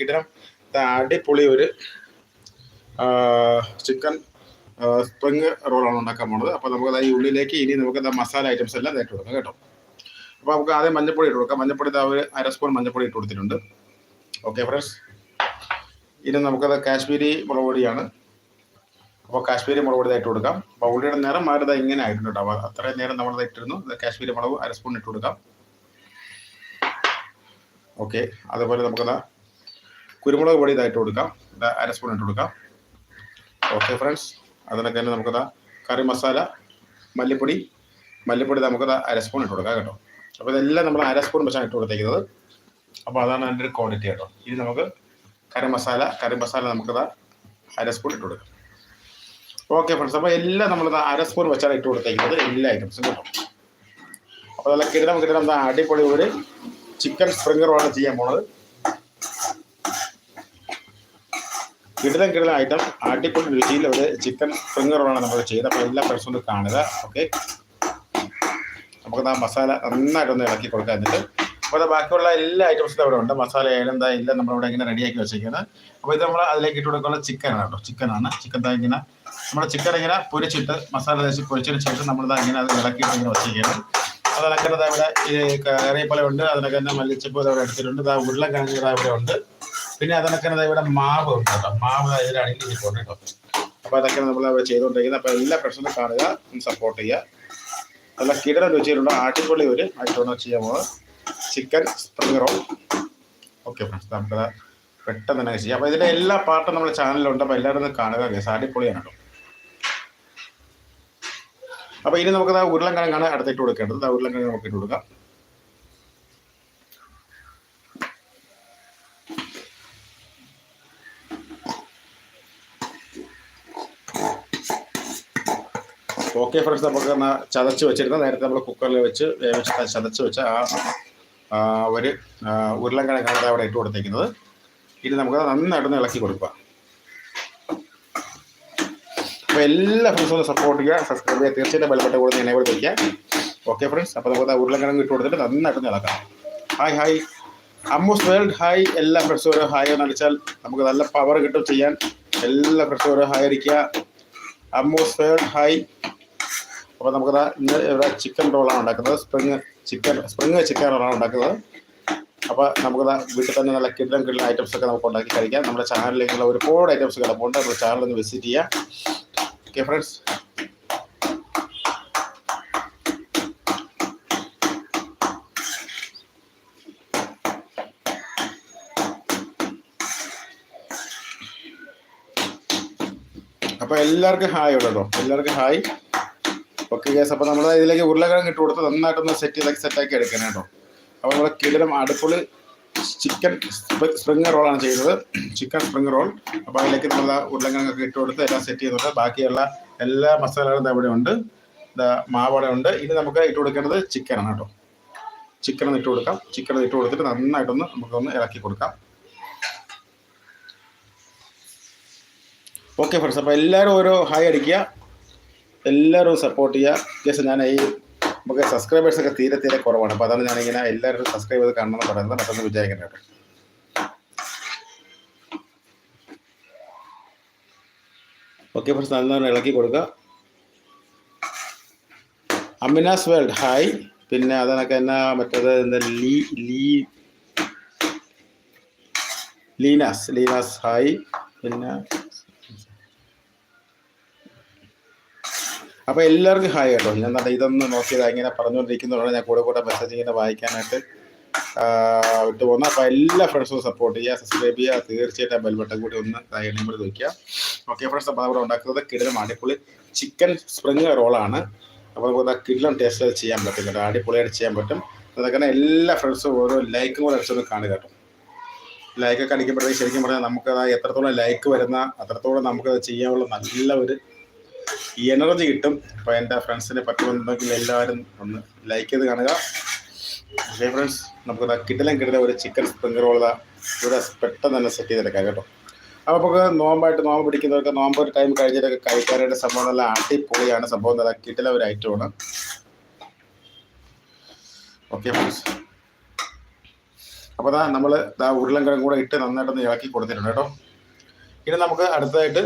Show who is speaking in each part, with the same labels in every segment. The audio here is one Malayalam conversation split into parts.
Speaker 1: കിടനം. അടിപൊളി ഒരു ചിക്കൻ സ്പ്രിങ് റോളാണ് ഉണ്ടാക്കാൻ പോകുന്നത് അപ്പോൾ നമുക്ക് ഈ ഉള്ളിലേക്ക് ഇനി നമുക്ക് മസാല ഐറ്റംസ് എല്ലാം ഇട്ട് കൊടുക്കാം കേട്ടോ. അപ്പോൾ നമുക്ക് ആദ്യം മഞ്ഞപ്പൊടി ഇട്ട് കൊടുക്കാം. മഞ്ഞപ്പൊടി ഒരു അര സ്പൂൺ മഞ്ഞപ്പൊടി ഇട്ട് കൊടുത്തിട്ടുണ്ട്. ഓക്കെ ഫ്രണ്ട്സ് ഇനി നമുക്കത് കാശ്മീരി മുളക് പൊടിയാണ്. അപ്പോൾ കാശ്മീരി മുളക് പൊടി ഇട്ട് കൊടുക്കാം. അപ്പോൾ ഉള്ളിയുടെ നിറം മാറിയത് ഇങ്ങനെ ആയിട്ടുണ്ട് കേട്ടോ. അത്രയും നേരം നമ്മളത് ഇട്ടിരുന്നു. കാശ്മീരി മുളക് അര സ്പൂൺ ഇട്ട് കൊടുക്കാം. ഓക്കെ അതുപോലെ നമുക്കത് കുരുമുളക് പൊടി ഇതായിട്ട് കൊടുക്കാം. ഇത് അര സ്പൂൺ ഇട്ട് കൊടുക്കാം. ഓക്കെ ഫ്രണ്ട്സ് അതിനൊക്കെ തന്നെ നമുക്കതാ കറി മസാല മല്ലിപ്പൊടി മല്ലിപ്പൊടി നമുക്കത് അര സ്പൂൺ ഇട്ട് കൊടുക്കാം കേട്ടോ. അപ്പോൾ ഇതെല്ലാം നമ്മൾ അര സ്പൂൺ വെച്ചാണ് ഇട്ട് കൊടുത്തേക്കുന്നത്. അപ്പോൾ അതാണ് അതിന്റെ ഒരു ക്വാണ്ടിറ്റി കേട്ടോ. ഇനി നമുക്ക് കറി മസാല കറി മസാല നമുക്കത് അര സ്പൂൺ ഇട്ട് കൊടുക്കാം. ഓക്കെ ഫ്രണ്ട്സ് അപ്പോൾ എല്ലാം നമ്മൾ അര സ്പൂൺ വെച്ചാണ് ഇട്ട് കൊടുത്തേക്കുന്നത് എല്ലാ ഐറ്റംസും കേട്ടോ. അപ്പോൾ നല്ല കിടണം കിടണം അടിപൊളി ഒരു ചിക്കൻ സ്പ്രിംഗറുമാണ് ചെയ്യാൻ പോണത്. കിടലം കിടലം ഐറ്റം അടിപൊളി രുചിയിൽ ഒരു ചിക്കൻ സ്പ്രിങ് റോളാണ് നമ്മൾ ചെയ്തത്. അപ്പോൾ എല്ലാ പേഴ്സും ഒന്ന് കാണുക. ഓക്കെ നമുക്ക് ആ മസാല നന്നായിട്ടൊന്ന് ഇളക്കി കൊടുക്കാൻ എന്നിട്ട്. അപ്പോൾ ബാക്കിയുള്ള എല്ലാ ഐറ്റംസും അവിടെ ഉണ്ട്. മസാല ഏലന്താ എല്ലാം നമ്മളിവിടെ ഇങ്ങനെ റെഡിയാക്കി വെച്ചിരിക്കുന്നത് അപ്പോൾ ഇത് നമ്മൾ അതിലേക്ക് ഇട്ട് കൊടുക്കാനുള്ള ചിക്കനാണ് കേട്ടോ. ചിക്കനാണ് ചിക്കൻ താ ഇങ്ങനെ നമ്മുടെ ചിക്കൻ ഇങ്ങനെ പൊരിച്ചിട്ട് മസാല തേച്ച് പൊരിച്ചതിന് ശേഷം നമ്മളിതാ ഇങ്ങനെ അത് ഇളക്കിയിട്ട് ഇങ്ങനെ വെച്ചിരിക്കുന്നത് അത് ഇളക്കുന്നത് ഇവിടെ കറിയപ്പല ഉണ്ട്. അതിനൊക്കെ തന്നെ മല്ലിച്ചപ്പ് അവിടെ എടുത്തിട്ടുണ്ട്. ഇതാ ഉരുളക്കിഴങ്ങ് ഇവിടെ ഉണ്ട്. പിന്നെ അതിനൊക്കെ തന്നെ ഇവിടെ മാവ് ഉണ്ട് കേട്ടോ. മാവ് ഇതിൽ അടങ്ങിയിട്ടുണ്ട് കേട്ടോ അപ്പോൾ അതൊക്കെ നമ്മൾ അവിടെ ചെയ്തുകൊണ്ടിരിക്കുന്നത്. അപ്പോൾ എല്ലാ പ്രശ്നവും കാണുക സപ്പോർട്ട് ചെയ്യുക. നല്ല കിടന രുചിയിലുള്ള ആട്ടിപ്പൊളി ഒരു ആയിട്ടാണ് ചെയ്യാൻ പോകുന്നത്. Chicken spring roll okay friends നമുക്ക് പെട്ടെന്ന് തന്നെ ചെയ്യാം. അപ്പോൾ ഇതിന്റെ എല്ലാ പാർട്ടും നമ്മുടെ ചാനലിലുണ്ട്. അപ്പോൾ എല്ലാവരും കാണുക കേസ് അടിപൊളിയാണ് കേട്ടോ. അപ്പോൾ ഇനി നമുക്ക് ഉരുളൻകിഴങ്ങാണ് അടുത്തിട്ട് കൊടുക്കേണ്ടത്. ഉരുളൻകിഴങ്ങ് നമുക്ക് ഇട്ട് കൊടുക്കാം. ഓക്കെ ഫ്രണ്ട്സ് നമുക്ക് ചതച്ച് വെച്ചിരുന്ന. നേരത്തെ നമ്മൾ കുക്കറിൽ വെച്ച് വേവിച്ച് ചതച്ച് വെച്ച ആ ഒരു ഉരുളക്കിഴങ്ങാണ് അവിടെ ഇട്ട് കൊടുത്തേക്കുന്നത്. ഇനി നമുക്ക് നന്നായിട്ടൊന്ന് ഇളക്കി കൊടുക്കുക. അപ്പോൾ എല്ലാ ഫ്രണ്ട്സും സപ്പോർട്ട് ചെയ്യുക സബ്സ്ക്രൈബ് ചെയ്യുക. തീർച്ചയായിട്ടും ബലപ്പെട്ട കൂടെ കൂടെ വയ്ക്കുക ഓക്കെ ഫ്രണ്ട്സ് അപ്പോൾ നമുക്ക് ഉരുളക്കിഴങ്ങ് ഇട്ട് കൊടുത്തിട്ട് നന്നായിട്ടൊന്ന് ഇളക്കാം. Hi hi Ammu's world hi എല്ലാ ഫ്രണ്ട്സും ഓരോ ഹായ് എന്ന് അടിച്ചാൽ നമുക്ക് നല്ല പവർ കിട്ടും ചെയ്യാൻ. എല്ലാ ഫ്രണ്ട്സും ഓരോ ഹായ് അടിക്കുക അമ്മൂസ് വേൾഡ് ഹായ് അപ്പോൾ നമുക്ക് ഇന്ന് ഇവിടെ ചിക്കൻ റോളാണ് ഉണ്ടാക്കുന്നത്. സ്പ്രിങ് ചിക്കൻ സ്പ്രിങ് ചിക്കൻ റോളാണ് ഉണ്ടാക്കുന്നത്. അപ്പോൾ നമുക്ക് വീട്ടിൽ തന്നെ നല്ല കിടലം കിടലം ഐറ്റംസ് ഒക്കെ നമുക്ക് ഉണ്ടാക്കി കഴിക്കാം. നമ്മുടെ ചാനലിലേക്കുള്ള ഒരുപാട് ഐറ്റംസ് കിടപ്പുണ്ട് നമ്മുടെ ചാനൽ ഒന്ന് വിസിറ്റ് ചെയ്യാം ഓക്കെ ഫ്രണ്ട്സ് അപ്പോൾ എല്ലാവർക്കും ഹായ് ഉള്ളൂ കേട്ടോ എല്ലാവർക്കും ഹായ് ഓക്കെ ഗ്യാസ് അപ്പോൾ നമ്മൾ ഇതിലേക്ക് ഉരുളക്കിഴങ്ങ് ഇട്ട് കൊടുത്ത് നന്നായിട്ടൊന്ന് സെറ്റ് ചെയ്താക്കി സെറ്റാക്കി എടുക്കണം കേട്ടോ. അപ്പോൾ നമ്മൾ കിടിലം അടുപ്പുള്ളി ചിക്കൻ സ്പ്രിങ് റോളാണ് ചെയ്യുന്നത് ചിക്കൻ സ്പ്രിങ് റോൾ. അപ്പോൾ അതിലേക്ക് നമ്മൾ ഉരുളക്കിഴങ്ങൊക്കെ ഇട്ട് കൊടുത്ത് എല്ലാം സെറ്റ് ചെയ്തിട്ട് ബാക്കിയുള്ള എല്ലാ മസാലകളും ഇവിടെ ഉണ്ട്. മാവട ഉണ്ട്. ഇനി നമുക്ക് ഇട്ട് കൊടുക്കേണ്ടത് ചിക്കനാണ് കേട്ടോ. ചിക്കൻ ഇട്ട് കൊടുക്കാം. ചിക്കൻ ഇട്ട് കൊടുത്തിട്ട് നന്നായിട്ടൊന്ന് നമുക്കൊന്ന് ഇളക്കി കൊടുക്കാം. ഓക്കെ ഫ്രണ്ട്സ് അപ്പോൾ എല്ലാവരും ഓരോ ഹായ് അടിക്കുക. എല്ലാവരും സപ്പോർട്ട് ചെയ്യുക. ജസ്റ്റ് ഞാൻ ഈ നമുക്ക് സബ്സ്ക്രൈബേഴ്സ് ഒക്കെ തീരെ തീരെ കുറവാണ്. അപ്പോൾ അതാണ് ഞാനിങ്ങനെ എല്ലാവരും സബ്സ്ക്രൈബ് ചെയ്ത് കാണണം പറയുന്നത്. പെട്ടെന്ന് വിചാരിക്കുന്നത് ഓക്കെ ഫ്രണ്ട്സ് നല്ലോണം ഇളക്കി കൊടുക്കുക. അമിനാസ് വേൾഡ് ഹായ് പിന്നെ അതിനൊക്കെ എന്നാ മറ്റേത്? എന്താ Lee Lee Leena's Leena's hi പിന്നെ അപ്പോൾ എല്ലാവർക്കും ഹായ് കേട്ടോ. ഞാൻ നല്ല ഇതൊന്ന് നോക്കിയത് ഇങ്ങനെ പറഞ്ഞുകൊണ്ടിരിക്കുന്നതുകൊണ്ട് ഞാൻ കൂടെ കൂടെ മെസ്സേജ് ഇങ്ങനെ വായിക്കാനായിട്ട് ആ, വിട്ടു പോകുന്നു. അപ്പോൾ എല്ലാ ഫ്രണ്ട്സും സപ്പോർട്ട് ചെയ്യുക സബ്സ്ക്രൈബ് ചെയ്യുക. തീർച്ചയായിട്ടും ബെൽബട്ടൺ കൂടി ഒന്ന് എണ്ണയും വയ്ക്കുക ഓക്കെ ഫ്രണ്ട്സ് അപ്പോൾ അവിടെ ഉണ്ടാക്കുന്നത് കിടിലം അടിപൊളി ചിക്കൻ സ്പ്രിങ് റോളാണ് അപ്പോൾ നമുക്ക് കിടിലം ടേസ്റ്റ് ചെയ്യാൻ പറ്റും കേട്ടോ. അടിപൊളിയായിട്ട് ചെയ്യാൻ പറ്റും. അതൊക്കെ എല്ലാ ഫ്രണ്ട്സും ഓരോ ലൈക്കും കൂടെ അടിച്ചൊന്ന് കാണുക കേട്ടോ. ലൈക്കൊക്കെ അടിക്കുമ്പോഴത്തേക്ക് ശരിക്കും പറഞ്ഞാൽ നമുക്ക് എത്രത്തോളം ലൈക്ക് വരുന്ന അത്രത്തോളം നമുക്കത് ചെയ്യാനുള്ള നല്ല ഒരു എനർജി കിട്ടും. അപ്പോൾ എന്റെ ഫ്രണ്ട്സിനെ പറ്റുമെന്നുണ്ടെങ്കിൽ എല്ലാവരും ഒന്ന് ലൈക്ക് ചെയ്ത് കാണുക. ഓക്കെ ഫ്രണ്ട്സ് നമുക്ക് കിട്ടലും കിട്ടില്ല ഒരു ചിക്കൻ സ്പ്രിംഗ് റോൾ ഇവിടെ പെട്ടെന്ന് തന്നെ സെറ്റ് ചെയ്തെടുക്കാം കേട്ടോ. അപ്പോൾ നമുക്ക് നോമ്പായിട്ട് നോമ്പ് പിടിക്കുന്നവർക്ക് നോമ്പ് ഒരു ടൈം കഴിഞ്ഞിട്ടൊക്കെ കഴിക്കാനായിട്ട് സംഭവം നല്ല അടിപൊളിയാണ്. സംഭവം നല്ല കിട്ടല ഒരു ഐറ്റമാണ് ഓക്കെ ഫ്രണ്ട്സ് അപ്പോൾ അതാ നമ്മൾ ഇതാ ഉരുളൻകിഴങ്ങ് കൂടെ ഇട്ട് നന്നായിട്ടൊന്ന് ഇളക്കി കൊടുത്തിട്ടുണ്ട് കേട്ടോ. ഇനി നമുക്ക് അടുത്തതായിട്ട്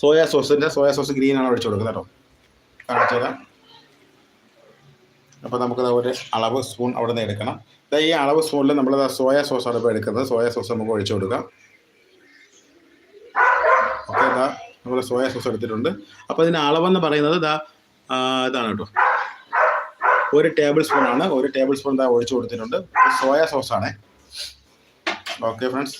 Speaker 1: സോയാ സോസിന്റെ സോയാ സോസ് ഗ്രീൻ ആണ് ഒഴിച്ചു കൊടുക്കുന്നത് കേട്ടോ. കാണിച്ചു തരാം. അപ്പോൾ നമുക്കത് ഒരു അളവ് സ്പൂൺ അവിടെ നിന്ന് എടുക്കണം. ദാ ഈ അളവ് സ്പൂണിൽ നമ്മൾ സോയാ സോസാണ് ഇപ്പോൾ എടുക്കുന്നത്. സോയാ സോസ് നമുക്ക് ഒഴിച്ചു കൊടുക്കാം. ഓക്കെ ഇതാ നമ്മൾ സോയാ സോസ് എടുത്തിട്ടുണ്ട്. അപ്പോൾ ഇതിന് അളവെന്ന് പറയുന്നത് ഇതാ ഇതാണ് കേട്ടോ. ഒരു ടേബിൾ സ്പൂൺ ആണ്. ഒരു ടേബിൾ സ്പൂൺ ഇതാ ഒഴിച്ചു കൊടുത്തിട്ടുണ്ട്. Soya സോസാണ്. Okay friends.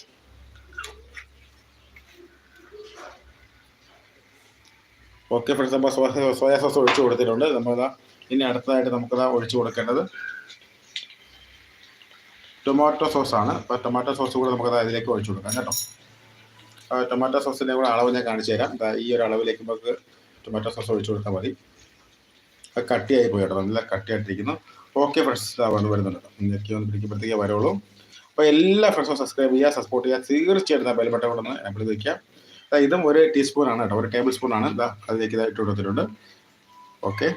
Speaker 1: Okay friends നമ്മൾ സോയ സോയാ സോസ് ഒഴിച്ചു കൊടുത്തിട്ടുണ്ട്. നമ്മളിതാ ഇനി അടുത്തതായിട്ട് നമുക്കിതാ ഒഴിച്ചു കൊടുക്കേണ്ടത് ടൊമാറ്റോ സോസാണ് അപ്പോൾ ടൊമാറ്റോ സോസ് കൂടെ നമുക്കത് അതിലേക്ക് ഒഴിച്ചു കൊടുക്കാം കേട്ടോ. ടൊമാറ്റോ സോസിന്റെ കൂടെ അളവ് ഞാൻ കാണിച്ചു തരാം. ഈ ഒരു അളവിലേക്ക് നമുക്ക് ടൊമാറ്റോ സോസ് ഒഴിച്ചു കൊടുത്താൽ മതി. കട്ടിയായി പോയി കേട്ടോ. നല്ല കട്ടിയായിട്ടിരിക്കുന്നു. ഓക്കെ ഫ്രണ്ട്സ് വന്ന് വരുന്നുണ്ട്. ഇതൊക്കെ ഒന്ന് പിടിക്കുമ്പോഴത്തേക്കേ വരുള്ളൂ. അപ്പോൾ എല്ലാ ഫ്രണ്ട്സും സബ്സ്ക്രൈബ് ചെയ്യുക സപ്പോർട്ട് ചെയ്യുക. തീർച്ചയായിട്ടും ആ ബട്ടൺ കൊണ്ടൊന്ന് നമ്മൾ വയ്ക്കുക ഇതും ഒരു ടീസ്പൂൺ ആണ് കേട്ടോ. ഒരു ടേബിൾ സ്പൂൺ ആണ് അതിലേക്ക് ഇതായിട്ട് കൊടുത്തിട്ടുണ്ട്. ഓക്കെ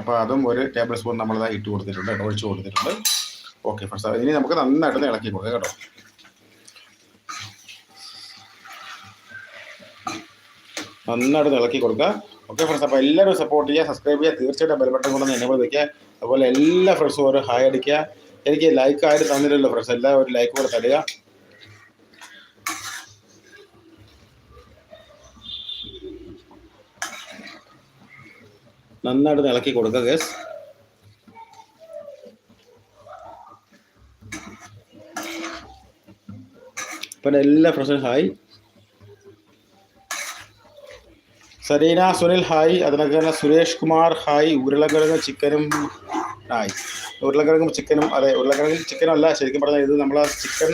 Speaker 1: അപ്പോൾ അതും ഒരു ടേബിൾ സ്പൂൺ നമ്മൾ ഇട്ട് കൊടുത്തിട്ടുണ്ട് കേട്ടോ. ഒഴിച്ചു കൊടുത്തിട്ടുണ്ട്. ഓക്കെ ഫ്രണ്ട്സ് ഇനി നമുക്ക് നന്നായിട്ട് ഇളക്കി കൊടുക്കാം കേട്ടോ. നന്നായിട്ട് ഇളക്കി കൊടുക്കുക ഓക്കെ ഫ്രണ്ട്സ് അപ്പോൾ എല്ലാവരും സപ്പോർട്ട് ചെയ്യുക സബ്സ്ക്രൈബ് ചെയ്യുക. തീർച്ചയായിട്ടും ബെൽബട്ടൺ കൊണ്ടൊന്ന് എന്നെ വയ്ക്കുക അതുപോലെ എല്ലാ ഫ്രണ്ട്സും ഒരു ഹായ് അടിക്കുക. എനിക്ക് ലൈക്ക് ആയിട്ട് തന്നില്ലല്ലോ ഫ്രണ്ട്സ് എല്ലാവരും ഒരു ലൈക്ക് കൂടെ തരിക. നന്നായിട്ട് ഇളക്കി കൊടുക്കുക ഗസ് അപ്പം എല്ലാ പ്രശ്നം ഹായ് സരീന സുനിൽ ഹായ് അതിനൊക്കെ തന്നെ സുരേഷ് കുമാർ ഹായ് ഉരുളക്കിഴങ്ങ് ചിക്കനും ഹായ് ഉരുളക്കിഴങ്ങും ചിക്കനും അതെ ഉരുളക്കിഴങ്ങും ചിക്കനും അല്ല ശരിക്കും പറഞ്ഞാൽ ഇത് നമ്മൾ ചിക്കൻ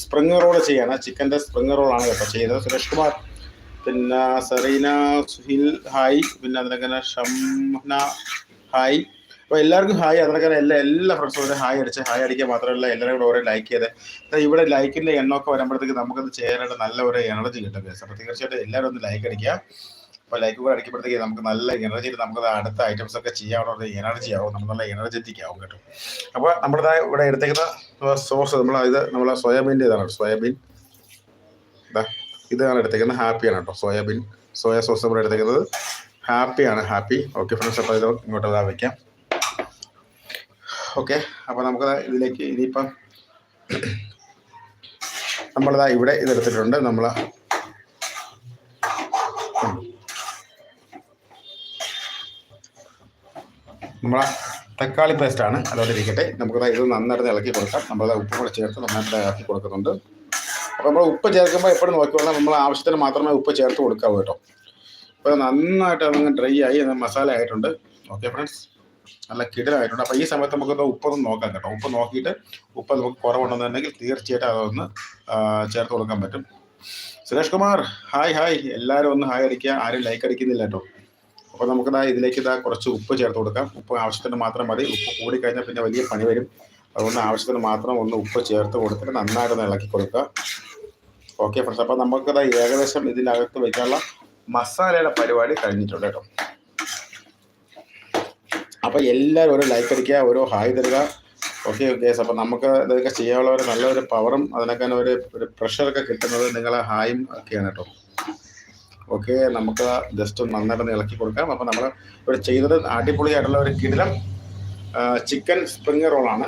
Speaker 1: സ്പ്രിങ് റോൾ ചെയ്യാണ്. ചിക്കന്റെ സ്പ്രിങ് റോളാണ് കേട്ടോ ചെയ്യുന്നത്. സുരേഷ് കുമാർ പിന്നെ സറീന സുഹിൽ ഹായ്. പിന്നെ അതിനൊക്കെ ഷംന ഹായ്. അപ്പോൾ എല്ലാവർക്കും ഹായ്. അതിനൊക്കെ എല്ലാ എല്ലാ ഫ്രണ്ട്സും ഹായ് അടിച്ച് ഹായ് അടിക്കുക മാത്രമല്ല എല്ലാവരും കൂടെ ഓരോ ലൈക്ക് ചെയ്ത്. ഇവിടെ ലൈക്കിന്റെ എണ്ണമൊക്കെ വരുമ്പോഴത്തേക്ക് നമുക്കത് ചെയ്യാനായിട്ട് നല്ല ഒരു എനർജി കിട്ടും. അപ്പോൾ തീർച്ചയായിട്ടും എല്ലാവരും ഒന്ന് ലൈക്ക് അടിക്കുക. അപ്പോൾ ലൈക്ക് കൂടെ അടിക്കുമ്പോഴത്തേക്ക് നമുക്ക് നല്ല എനർജി നമുക്ക് അടുത്ത ഐറ്റംസ് ഒക്കെ ചെയ്യാനുള്ള എനർജി ആവും. നമ്മൾ നല്ല എനർജറ്റിക് ആവും കേട്ടോ. അപ്പോൾ നമ്മുടെ ഇവിടെ എടുത്തേക്കുന്ന സോസ് നമ്മൾ ഇത് നമ്മൾ സോയാബീന്റെ ഇതാണ് സോയാബീൻ ഇതാ ഇതാണ് എടുത്തേക്കുന്നത് ഹാപ്പിയാണ് കേട്ടോ. സോയാബീൻ സോയ സോസ് നമ്മൾ എടുത്തേക്കുന്നത്. ഹാപ്പിയാണ് ഹാപ്പി. ഓക്കെ ഫ്രണ്ട്സ് അപ്പോൾ ഇത് ഇങ്ങോട്ട് ഇതാ വയ്ക്കാം ഓക്കെ അപ്പോൾ നമുക്ക് ഇതിലേക്ക് ഇനിയിപ്പം നമ്മളിതാ ഇവിടെ ഇതെടുത്തിട്ടുണ്ട് നമ്മൾ നമ്മൾ നമ്മളെ തക്കാളി പേസ്റ്റാണ് അതോടെ ഇരിക്കട്ടെ. നമുക്ക് ഇത് നന്നായിട്ട് ഇളക്കി കൊടുക്കാം. നമ്മളത് ഉപ്പ് കൂടെ ചേർത്ത് നന്നായിട്ട് ഇളക്കി കൊടുക്കുന്നുണ്ട്. നമ്മൾ ഉപ്പ് ചേർക്കുമ്പോൾ എപ്പോഴും നോക്കിക്കൊള്ളാം നമ്മൾ ആവശ്യത്തിന് മാത്രമേ ഉപ്പ് ചേർത്ത് കൊടുക്കാവൂ കേട്ടോ. അപ്പോൾ നന്നായിട്ട് അതങ്ങ് ഡ്രൈ ആയി മസാല ആയിട്ടുണ്ട്. ഓക്കെ ഫ്രണ്ട്സ് നല്ല കിടലായിട്ടുണ്ട്. അപ്പോൾ ഈ സമയത്ത് നമുക്കൊന്ന് ഉപ്പൊന്ന് നോക്കാം കേട്ടോ. ഉപ്പ് നോക്കിയിട്ട് ഉപ്പ് നമുക്ക് കുറവുണ്ടെന്നുണ്ടെങ്കിൽ തീർച്ചയായിട്ടും അതൊന്ന് ചേർത്ത് കൊടുക്കാൻ പറ്റും. Suresh Kumar hi hi. എല്ലാവരും ഒന്ന് ഹായ് അടിക്കുക. ആരും ലൈക്ക് അടിക്കുന്നില്ല കേട്ടോ. അപ്പോൾ നമുക്കിതാ ഇതിലേക്ക് ഇതാ കുറച്ച് ഉപ്പ് ചേർത്ത് കൊടുക്കാം. ഉപ്പ് ആവശ്യത്തിന് മാത്രം മതി. ഉപ്പ് കൂടിക്കഴിഞ്ഞാൽ പിന്നെ വലിയ പണി വരും. അതുകൊണ്ട് ആവശ്യത്തിന് മാത്രം ഒന്ന് ഉപ്പ് ചേർത്ത് കൊടുത്തിട്ട് നന്നായിട്ട് ഇളക്കി കൊടുക്കുക. ഓക്കെ ഫ്രണ്ട്സ് അപ്പോൾ നമുക്കത് ഏകദേശം ഇതിനകത്ത് വയ്ക്കാനുള്ള മസാലയുടെ പരിപാടി കഴിഞ്ഞിട്ടുണ്ട് കേട്ടോ. അപ്പോൾ എല്ലാവരും ഒരു ലൈക്ക് അടിക്കുക ഓരോ ഹായ് തരിക. ഓക്കെ ഓക്കെ അപ്പോൾ നമുക്ക് ഇതൊക്കെ ചെയ്യാനുള്ള ഒരു നല്ലൊരു പവറും അതിനൊക്കെ ഒരു ഒരു പ്രഷറൊക്കെ കിട്ടുന്നത് നിങ്ങളെ ഹായും ഒക്കെയാണ് കേട്ടോ. ഓക്കെ നമുക്ക് ജസ്റ്റ് നന്നായിട്ട് ഇളക്കി കൊടുക്കാം. അപ്പോൾ നമ്മൾ ഇവിടെ ചെയ്തത് അടിപൊളിയായിട്ടുള്ള ഒരു കിടിലം ചിക്കൻ സ്പ്രിങ് റോളാണ്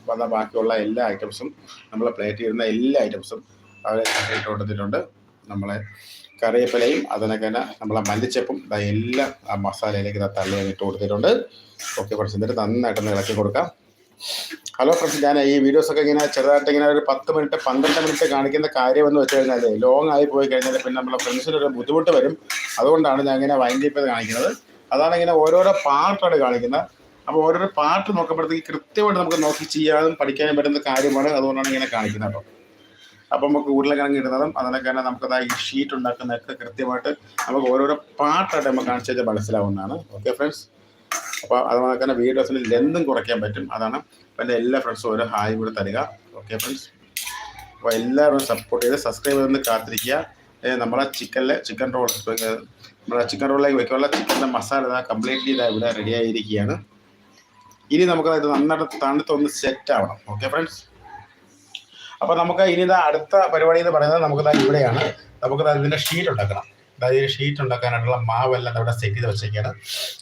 Speaker 1: അപ്പോൾ ബാക്കിയുള്ള എല്ലാ ഐറ്റംസും നമ്മൾ പ്ലേറ്റ് ചെയ്യുന്ന എല്ലാ ഐറ്റംസും അവർ ഇട്ട് കൊടുത്തിട്ടുണ്ട് നമ്മളെ കറിവേപ്പിലയും അതിനൊക്കെ തന്നെ നമ്മളെ മല്ലിച്ചപ്പും എല്ലാം ആ മസാലയിലേക്ക് തള്ളി ഇട്ട് കൊടുത്തിട്ടുണ്ട്. ഓക്കെ ഫ്രണ്ട്സ് എന്നിട്ട് നന്നായിട്ടൊന്ന് ഇളക്കി കൊടുക്കാം. ഹലോ ഫ്രണ്ട്സ് ഞാൻ ഈ വീഡിയോസ് ഒക്കെ ഇങ്ങനെ ചെറുതായിട്ട് ഇങ്ങനെ ഒരു പത്ത് മിനിറ്റ് പന്ത്രണ്ട് മിനിറ്റ് കാണിക്കുന്ന കാര്യം എന്ന് വെച്ച് കഴിഞ്ഞാൽ ലോങ് ആയി പോയി കഴിഞ്ഞാൽ പിന്നെ നമ്മളെ ഫ്രണ്ട്സിന് ഒരു ബുദ്ധിമുട്ട് വരും. അതുകൊണ്ടാണ് ഞാൻ ഇങ്ങനെ ചെയ്ത് കാണിക്കുന്നത്. അതാണ് ഇങ്ങനെ ഓരോരോ പാർട്ടാണ് കാണിക്കുന്നത്. അപ്പോൾ ഓരോരോ പാർട്ട് നോക്കുമ്പോഴത്തേക്ക് കൃത്യമായിട്ട് നമുക്ക് നോക്കി ചെയ്യാനും പഠിക്കാനും പറ്റുന്ന കാര്യമാണ് അതുകൊണ്ടാണ് ഇങ്ങനെ കാണിക്കുന്നത് കേട്ടോ. അപ്പം നമുക്ക് ഉരുളക്കിഴങ്ങ് ഇടുന്നതും അതിനൊക്കെ തന്നെ നമുക്ക് ഈ ഷീറ്റ് ഉണ്ടാക്കുന്നതൊക്കെ കൃത്യമായിട്ട് നമുക്ക് ഓരോരോ പാർട്ടായിട്ട് നമുക്ക് കാണിച്ചു കഴിഞ്ഞാൽ മനസ്സിലാവുന്നതാണ്. ഓക്കെ ഫ്രണ്ട്സ് അപ്പോൾ അതുപോലെ തന്നെ വീഡിയോസിൽ ലെന്തും കുറയ്ക്കാൻ പറ്റും. അതാണ് അപ്പോൾ എന്റെ എല്ലാ ഫ്രണ്ട്സും ഓരോ ഹായ് കൂടെ തരിക. ഓക്കെ ഫ്രണ്ട്സ് അപ്പോൾ എല്ലാവരും സപ്പോർട്ട് ചെയ്ത് സബ്സ്ക്രൈബ് ചെയ്ത് കാത്തിരിക്കുക. നമ്മളെ ചിക്കനിലെ ചിക്കൻ റോൾ നമ്മളെ ചിക്കൻ റോളിലേക്ക് വെക്കാനുള്ള ചിക്കന്റെ മസാല ഇതാ കംപ്ലീറ്റ്ലി ഇതാ ഇവിടെ റെഡി ആയിരിക്കുകയാണ്. ഇനി നമുക്ക് ഇത് നന്നായിട്ട് തണുത്തൊന്ന് സെറ്റ് ആവണം. ഓക്കെ ഫ്രണ്ട്സ് അപ്പോൾ നമുക്ക് ഇനി ഇതാ അടുത്ത പരിപാടി എന്ന് പറയുന്നത് നമുക്ക് ദാ ഇവിടെയാണ്. നമുക്ക് ദാ ഇതിന്റെ ഷീറ്റ് ഉണ്ടാക്കണം. അതായത് ഈ ഷീറ്റ് ഉണ്ടാക്കാനായിട്ടുള്ള മാവെല്ലാം ഇവിടെ സെറ്റ് ചെയ്ത് വെച്ചേക്കാണ്.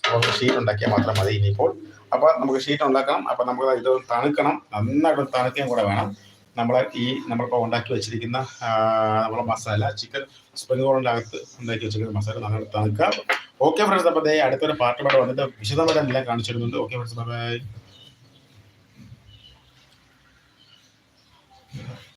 Speaker 1: അപ്പോൾ ഷീറ്റ് ഉണ്ടാക്കിയാൽ മാത്രം മതി ഇനിയിപ്പോൾ. അപ്പോൾ നമുക്ക് ഷീറ്റ് ഉണ്ടാക്കണം. അപ്പോൾ നമുക്ക് ഇത് തണുക്കണം. നന്നായിട്ട് തണുക്കുകയും കൂടെ വേണം. നമ്മൾ ഈ നമ്മളിപ്പോൾ ഉണ്ടാക്കി വെച്ചിരിക്കുന്ന നമ്മുടെ മസാല ചിക്കൻ സ്പ്രിംഗ് റോളിന്റെ അകത്ത് ഉണ്ടാക്കി വെച്ചിരിക്കുന്ന മസാല നന്നായിട്ട് തണുക്കുക ഓക്കെ ഫ്രണ്ട്സ് അപ്പോൾ അടുത്തൊരു പാട്ട് ഇവിടെ വന്നിട്ട് വിശദമായിട്ട് എല്ലാം കാണിച്ചിരുന്നുണ്ട് ഓക്കെ ഫ്രണ്ട്സ് ബൈ Yeah.